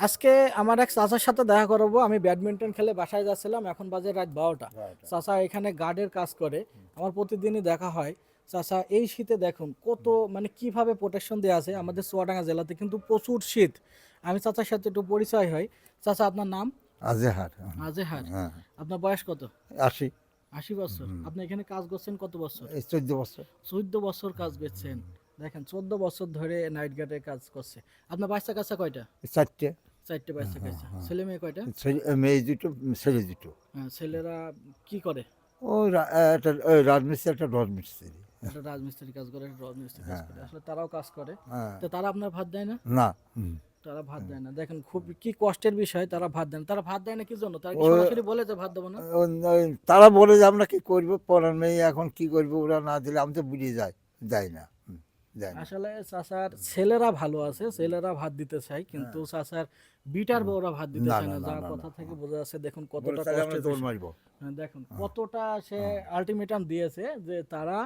আজকে আমার এক চাচার সাথে দেখা করব। আমি ব্যাডমিন্টন খেলে বাসায় যাচ্ছিলাম এখন বাজে রাত বারোটা। চাচা এখানে গার্ডের কাজ করে। আমার প্রতিদিনই দেখা হয়। চাচা এই শীতে দেখুন কত মানে কীভাবে প্রোটেকশন দেওয়া আছে আমাদের চুয়াডাঙ্গা জেলাতে কিন্তু প্রচুর শীত। আমি চাচার সাথে একটু পরিচয় হয়। চাচা আপনার নাম? আজেহার। আজেহার। হ্যাঁ। আপনার বয়স কত? আশি। আশি বছর। আপনি এখানে কাজ করছেন কত বছর? চোদ্দ বছর। চোদ্দ বছর কাজ করছেন। দেখেন চোদ্দ বছর ধরে নাইট গার্ডে কাজ করছে। আপনার বাচ্চা কাচ্চা কয়টা? চারটে। চারটে বাচ্চা কাচ্চা ছেলে মেয়ে কয়টা? মেয়ে দুটো ছেলে দুটো। হ্যাঁ, ছেলেরা কি করে? ও একটা রাজমিস্ত্রি একটা রাজমিস্ত্রি একটা রাজমিস্ত্রি কাজ করে একটা রাজমিস্ত্রি কাজ করে। আসলে তারাও কাজ করে। হ্যাঁ। তো তারা আপনার ভাত দেয় না? না তারা ভাত দেয় না। দেখেন খুব কি কষ্টের বিষয় তারা ভাত দেয় না। তারা ভাত দেয় না কি জন্য? তারা কি সরাসরি বলে যে ভাত দেবো না? তারা বলে যে আমরা কি করব? পড়ার মেয়ে এখন কি করব? ওরা না দিলে আমি তো বুঝে যাই দেয় দেয় না। আসলে চাচার ছেলেরা ভালো আছে ছেলেরা ভাত দিতে চায় কিন্তু চাচার বিটার বউরা ভাত দিতে হ্যাঁ। চায় না না, যা না, না, কথা থেকে বোঝা যাচ্ছে দেখুন কতটা হ্যাঁ, দেখুন কতটা সে আলটিমেটাম দিয়েছে যে তারা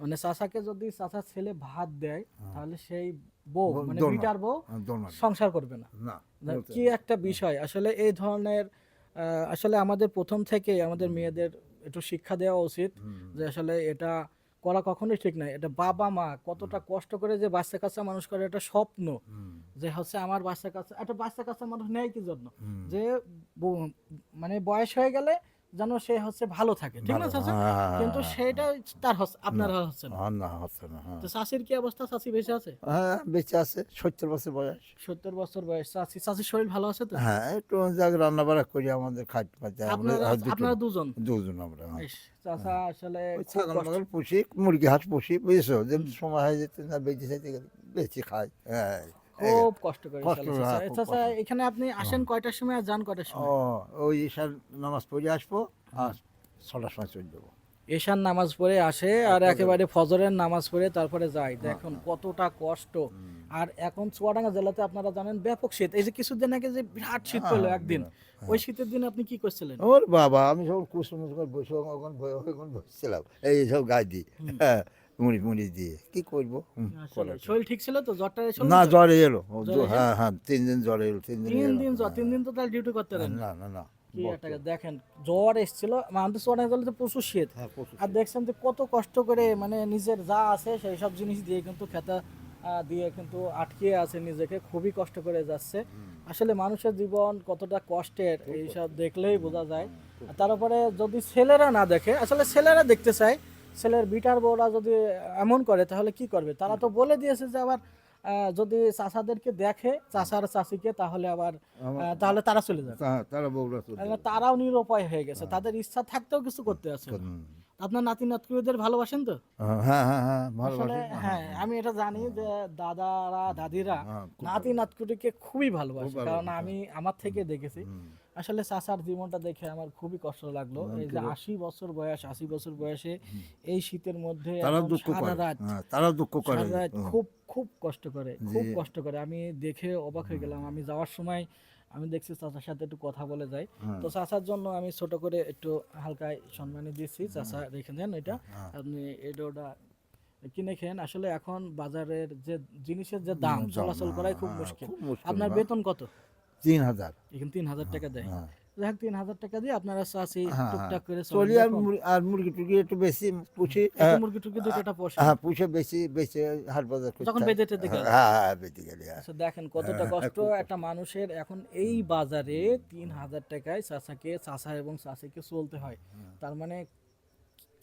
মানে চাচাকে যদি চাচার ছেলে ভাত দেয় তাহলে সেই বউ মানে বিটার বউ হ্যাঁ, সংসার করবে না। কি একটা বিষয়। আসলে এই ধরনের আসলে আমাদের প্রথম থেকেই আমাদের মেয়েদের একটু শিক্ষা দেওয়া উচিত যে আসলে এটা করা কখনোই ঠিক নাই। এটা বাবা মা কতটা কষ্ট করে যে বাচ্চা কাচ্চা মানুষ করে এটা স্বপ্ন। যে হচ্ছে আমার বাচ্চা কাচ্চা একটা বাচ্চা কাচ্চা মানুষ নেয় কি জন্য? যে মানে বয়স হয়ে গেলে যেন সে হচ্ছে ভালো থাকে ঠিক না চাচা? হ্যাঁ, হ্যাঁ, কিন্তু হ্যাঁ, সেটা তার হচ্ছে আপনার হচ্ছে না। না হচ্ছে না তো চাষির কি অবস্থা? চাষি বেঁচে আছে? হ্যাঁ বেঁচে আছে সত্তর বছর বয়স। সত্তর বছর বয়স। চাষি চাষির শরীর ভালো আছে তো? হ্যাঁ একটু যাক রান্না বাড়া করি আমাদের খাইতে পাইতে আপনারা আপনারা দুজন? দুজন আমরা চাচা আসলে ছাগল মাগল পুষি মুরগি হাঁস পুষি বুঝেছ? যে সময় হয়ে যেতে না বেঁচে গেলে বেঁচে খাই হ্যাঁ। খুব কষ্ট করে কষ্ট। হ্যাঁ। এখানে আপনি আসেন কয়টার সময় আর যান কয়টার ও সময় ওই ঈশার নামাজ পড়ে আসব আর ছটার সময় চলে যাব। এশার নামাজ পড়ে আসে আর একেবারে ফজরের নামাজ পড়ে তারপরে যায়। দেখুন কতটা কষ্ট। আর এখন চুয়াডাঙ্গা জেলাতে আপনারা জানেন ব্যাপক শীত। এই যে কিছুদিন আগে যে বিরাট শীত পড়ল হ্যাঁ, একদিন ওই শীতের দিন আপনি কি করছিলেন? ওর বাবা আমি সব কুসুম বসে বসছিলাম। এই সব গায়ে দিয়ে। হ্যাঁ দিয়ে। কি করব? করার কি? শরীর ঠিক ছিল তো? জ্বরটা না তো? জ্বরে এলো? হ্যাঁ হ্যাঁ তিন দিন জ্বরে এলো তিন দিন তিন দিন জ্বর তিন দিন তো তাহলে ডিউটি করতে হ্যাঁ, পারেন। না না না দেখেন জ্বর এসেছিল আমাদের চুয়াডাঙ্গা জেলাতে প্রচুর শীত। হ্যাঁ আর দেখছেন যে কত কষ্ট করে মানে নিজের যা আছে সেই সব জিনিস দিয়ে কিন্তু খেতা দিয়ে কিন্তু আটকে আছে নিজেকে খুবই কষ্ট করে যাচ্ছে। আসলে মানুষের জীবন কতটা কষ্টের এইসব দেখলেই বোঝা যায়। তারপরে যদি ছেলেরা না দেখে আসলে ছেলেরা দেখতে চায় ছেলের বিটার বউরা যদি এমন করে তাহলে কি করবে? তারা তো বলে দিয়েছে যে আবার যদি চাষাদেরকে দেখে চাষার চাষিকে তাহলে আবার তাহলে তারা চলে যাবে। তারা বউরা তারাও নিরুপায় হয়ে গেছে। তাদের ইচ্ছা থাকতেও কিছু করতে আছে। আপনার নাতি নাতকুদের ভালোবাসেন তো? হ্যাঁ হ্যাঁ হ্যাঁ আসলে ভালোবাসি হ্যাঁ আমি এটা জানি যে দাদারা দাদিরা হ্যাঁ, খুব নাতি নাতকুটিকে খুবই ভালোবাসে। কারণ আমি আমার থেকে দেখেছি। আসলে চাচার জীবনটা দেখে আমার খুবই কষ্ট লাগল। এই যে আশি বছর বয়স আশি বছর বয়সে এই শীতের মধ্যে তারা দুঃখ সারা করে। রাত হ্যাঁ, তারা দুঃখ করে। সারা রাত খুব খুব কষ্ট করে খুব কষ্ট করে। আমি দেখে অবাক হয়ে গেলাম। আমি যাওয়ার সময় আমি দেখছি চাচার সাথে একটু কথা বলে যাই। হ্যাঁ। তো চাচার জন্য আমি ছোট করে একটু হালকা সম্মানী দিচ্ছি। চাচা রেখে দেন এটা। হ্যাঁ। আপনি এটা ওটা কিনে খেন আসলে এখন বাজারের যে জিনিসের যে দাম চলাচল করাই খুব হ্যাঁ, মুশকিল। আপনার হ্যাঁ। বেতন কত? তিন হাজার। এখানে তিন হাজার টাকা দেয়। হ্যাঁ। তিন হাজার টাকা দিয়ে আপনারা চাষি হ্যাঁ, টুকটাক করে চলি আর মুরগি- আর মুরগি টুরগি একটু বেশি পুষি একটু মুরগি টুরগি দুটোটা পোষে। হ্যাঁ পুষে বেশি বেশি হাট বাজার যখন হয়। হ্যাঁ হ্যাঁ বেঁধে গেলে হ্যাঁ। আচ্ছা দেখেন কতটা কষ্ট। একটা মানুষের এখন এই বাজারে তিন হাজার টাকায় চাষাকে চাষা এবং চাষিকে চলতে হয়। তার মানে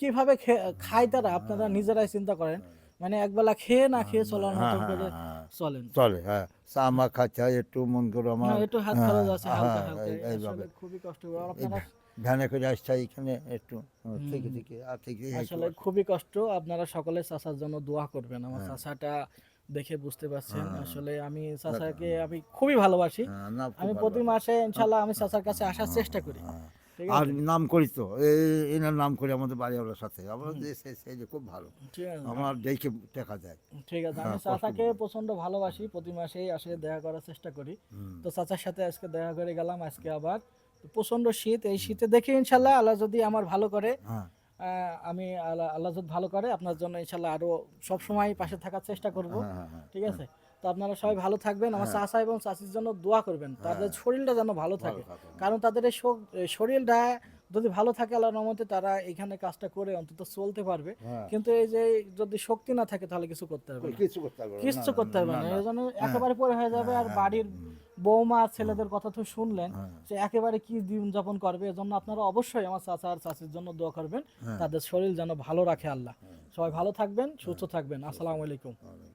কীভাবে খায় তারা আপনারা নিজেরাই চিন্তা করেন। মানে একবেলা খেয়ে না খেয়ে চলার মতো হ্যাঁ, করে হ্যাঁ, চলেন। চলে হ্যাঁ। চা মা খাচ্ছে একটু মন করে আমার হ্যাঁ, একটু হাত হ্যাঁ, খরচ আছে হালকা হ্যাঁ, হালকা। খুবই কষ্ট এই আপনারা ভ্যানে করে আসছে এখানে একটু থেকে থেকে আর থেকে আসলে খুবই কষ্ট। আপনারা সকলে চাষার জন্য দোয়া করবেন। আমার হ্যাঁ। চাষাটা দেখে বুঝতে পারছেন। আসলে আমি চাষাকে আমি খুবই ভালোবাসি। হ্যাঁ, আমি প্রতি মাসে ইনশাল্লাহ আমি চাচার কাছে আসার চেষ্টা করি। হ্যাঁ। আর নাম করি তো এনার নাম করি আমাদের বাড়িওয়ালার সাথে। আমরা যে সে সে যে খুব ভালো। আমার দেখে দেখা যায়। ঠিক আছে আমি হ্যাঁ, চাচাকে প্রচণ্ড ভালোবাসি প্রতি মাসেই আসে দেখা করার চেষ্টা করি। তো চাচার সাথে আজকে দেখা করে গেলাম আজকে আবার। প্রচণ্ড শীত এই শীতে দেখে ইনশাল্লাহ আল্লাহ যদি আমার ভালো করে হ্যাঁ। আহ, আমি আল্লাহ আল্লাহ যদি ভালো করে আপনার জন্য ইনশাল্লাহ আরও সবসময় পাশে থাকার চেষ্টা করব। হ্যাঁ। ঠিক আছে? তো আপনারা সবাই ভালো থাকবেন। আমার চাচা এবং চাচির জন্য দোয়া করবেন তাদের শরীরটা যেন ভালো থাকে। কারণ তাদের এই শরীরটা যদি ভালো থাকে আল্লাহর রহমতে তারা এখানে কাজটা করে অন্তত চলতে পারবে। হ্যাঁ। কিন্তু এই যে যদি শক্তি না থাকে তাহলে কিছু করতে না। কিছু করতে পারব না। করতে পারবে না। এই জন্য হ্যাঁ। একেবারে পরে হয়ে যাবে আর বাড়ির বৌমা আর ছেলেদের কথা তো শুনলেন। হ্যাঁ। যে একেবারে কি দিন যাপন করবে এজন্য আপনারা অবশ্যই আমার চাচা আর চাচির জন্য দোয়া করবেন। হ্যাঁ। তাদের শরীর যেন ভালো রাখে আল্লাহ। সবাই ভালো থাকবেন সুস্থ থাকবেন। আসসালামু আলাইকুম।